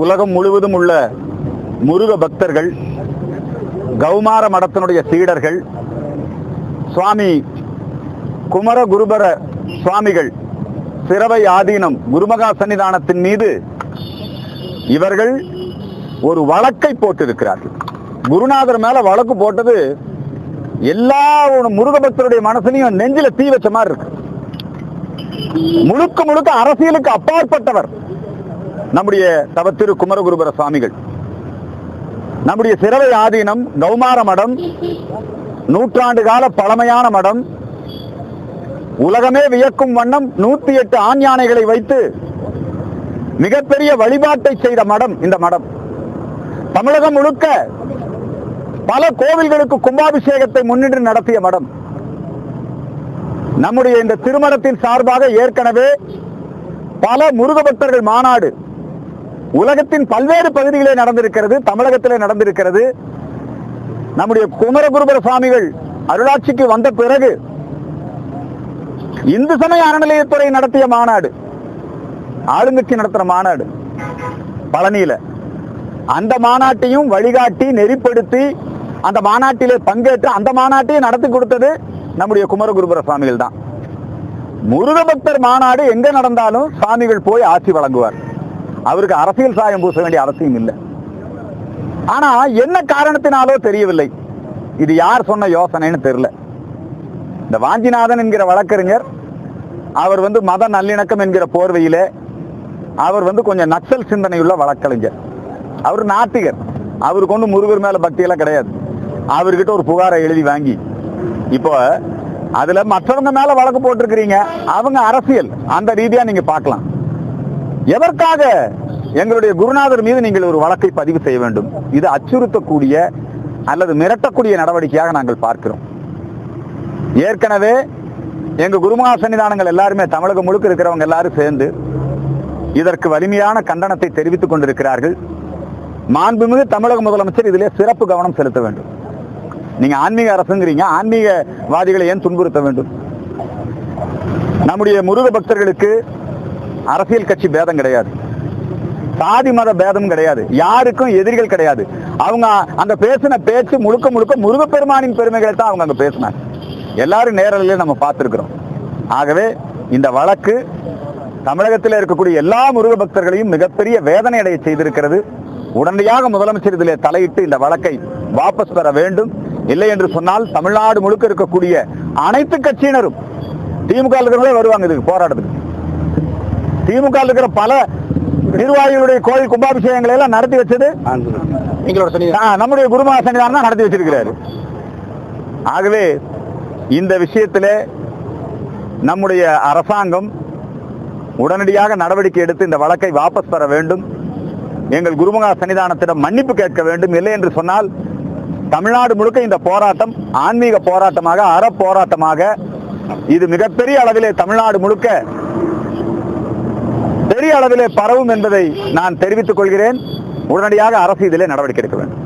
உலகம் முழுவதும் உள்ள முருக பக்தர்கள் கௌமார மடத்தினுடைய சீடர்கள் சுவாமி குமர குருபர சுவாமிகள் சிறவை ஆதீனம் குருமகா சன்னிதானத்தின் மீது இவர்கள் ஒரு வழக்கை போட்டிருக்கிறார்கள். குருநாதர் மேல வழக்கு போட்டது எல்லா முருக பக்தருடைய மனசுலையும் நெஞ்சில தீ வச்ச மாதிரி இருக்கு. முழுக்க முழுக்க அரசியலுக்கு அப்பாற்பட்டவர் நம்முடைய தவ திரு குமரகுருபர சுவாமிகள். நம்முடைய சிறவை ஆதீனம் கௌமார மடம் நூற்றாண்டு கால பழமையான மடம். உலகமே வியக்கும் வண்ணம் நூத்தி எட்டு ஆண் யானைகளை வைத்து மிகப்பெரிய வழிபாட்டை செய்த மடம் இந்த மடம். தமிழகம் முழுக்க பல கோவில்களுக்கு கும்பாபிஷேகத்தை முன்னின்று நடத்திய மடம். நம்முடைய இந்த திருமணத்தின் சார்பாக ஏற்கனவே பல முருக பக்தர்கள் மாநாடு உலகத்தின் பல்வேறு பகுதிகளே நடந்திருக்கிறது தமிழகத்திலே நடந்திருக்கிறது. நம்முடைய குமரகுருபர சுவாமிகள் அருளாட்சிக்கு வந்த பிறகு இந்து சமய அறநிலையத்துறை நடத்திய மாநாடு ஆளுங்கட்சி நடத்துற மாநாடு பழனியில. அந்த மாநாட்டையும் வழிகாட்டி நெறிப்படுத்தி அந்த மாநாட்டிலே பங்கேற்று அந்த மாநாட்டையும் நடத்தி கொடுத்தது நம்முடைய குமரகுருபுர சுவாமிகள் தான். முருக பக்தர் மாநாடு எங்க நடந்தாலும் சுவாமிகள் போய் ஆட்சி வழங்குவார். அவருக்கு அரசியல் சாயம் பூச வேண்டிய அவசியம் இல்லை. ஆனா என்ன காரணத்தினாலோ தெரியவில்லை. இது யார் சொன்ன யோசனைன்னு தெரியல. இந்த வாஞ்சிநாதன் என்கிற வழக்கறிஞர் அவர் வந்து மத நல்லிணக்கம் என்கிற போர்வையிலே அவர் வந்து கொஞ்சம் நக்சல் சிந்தனையுள்ள வழக்கறிஞர். அவர் நாத்திகர். அவருக்கு ஒன்றும் முருகர் மேல பக்தியெல்லாம் கிடையாது. அவர்கிட்ட ஒரு புகாரை எழுதி வாங்கி இப்போ அதுல மற்றவங்க மேல வழக்கு போட்டிருக்கிறீங்க. அவங்க அரசியல். அந்த ரீதியா நீங்க பார்க்கலாம். எதற்காக எங்களுடைய குருநாதர் மீது நீங்கள் ஒரு வழக்கை பதிவு செய்ய வேண்டும்? இது அச்சுறுத்தக்கூடிய அல்லது மிரட்டக்கூடிய நடவடிக்கையாக நாங்கள் பார்க்கிறோம். ஏற்கனவே எங்க குருமகா சன்னிதானங்கள் எல்லாருமே தமிழகம் முழுக்க இருக்கிறவங்க எல்லாரும் சேர்ந்து இதற்கு வலிமையான கண்டனத்தை தெரிவித்துக் கொண்டிருக்கிறார்கள். மாண்புமிகு தமிழக முதலமைச்சர் இதிலே சிறப்பு கவனம் செலுத்த வேண்டும். நீங்க ஆன்மீக அரசுங்கிறீங்க ஆன்மீகவாதிகளை ஏன் துன்புறுத்த வேண்டும்? நம்முடைய முருக பக்தர்களுக்கு அரசியல் கட்சி பேதம் கிடையாது. சாதி மத பேதம் கிடையாது. யாருக்கும் எதிரிகள் கிடையாது. அவங்க அந்த பேசின பேச்சு முழுக்க முழுக்க முருகப்பெருமானின் பெருமைகளை தான் அவங்க அங்க பேசினாங்க. எல்லாரும் நேரலையும் நம்ம பார்த்திருக்கிறோம். ஆகவே இந்த வழக்கு தமிழகத்தில் இருக்கக்கூடிய எல்லா முருக பக்தர்களையும் மிகப்பெரிய வேதனை அடைய செய்திருக்கிறது. உடனடியாக முதலமைச்சர் இதிலே தலையிட்டு இந்த வழக்கை வாபஸ் பெற வேண்டும். இல்லை என்று சொன்னால் தமிழ்நாடு முழுக்க இருக்கக்கூடிய அனைத்து கட்சியினரும் திமுக இருக்கிறவங்களே வருவாங்க இதுக்கு போராட்டத்துக்கு. திமுக இருக்கிற பல நிர்வாகிகளுடைய கோயில் கும்பாபிஷேகங்களை எல்லாம் நடத்தி வச்சது நம்முடைய குருமகா சன்னிதானம் தான் நடத்தி வச்சிருக்கிறாரு. ஆகவே இந்த விஷயத்திலே நம்முடைய அரசாங்கம் உடனடியாக நடவடிக்கை எடுத்து இந்த வழக்கை வாபஸ் பெற வேண்டும். எங்கள் குருமகா சன்னிதானத்திடம் மன்னிப்பு கேட்க வேண்டும். இல்லை என்று சொன்னால் தமிழ்நாடு முழுக்க இந்த போராட்டம் ஆன்மீக போராட்டமாக அற போராட்டமாக இது மிகப்பெரிய அளவிலே தமிழ்நாடு முழுக்க பெரிய அளவிலே பரவும் என்பதை நான் தெரிவித்துக் கொள்கிறேன். உடனடியாக அரசு இதிலே நடவடிக்கை எடுக்க வேண்டும்.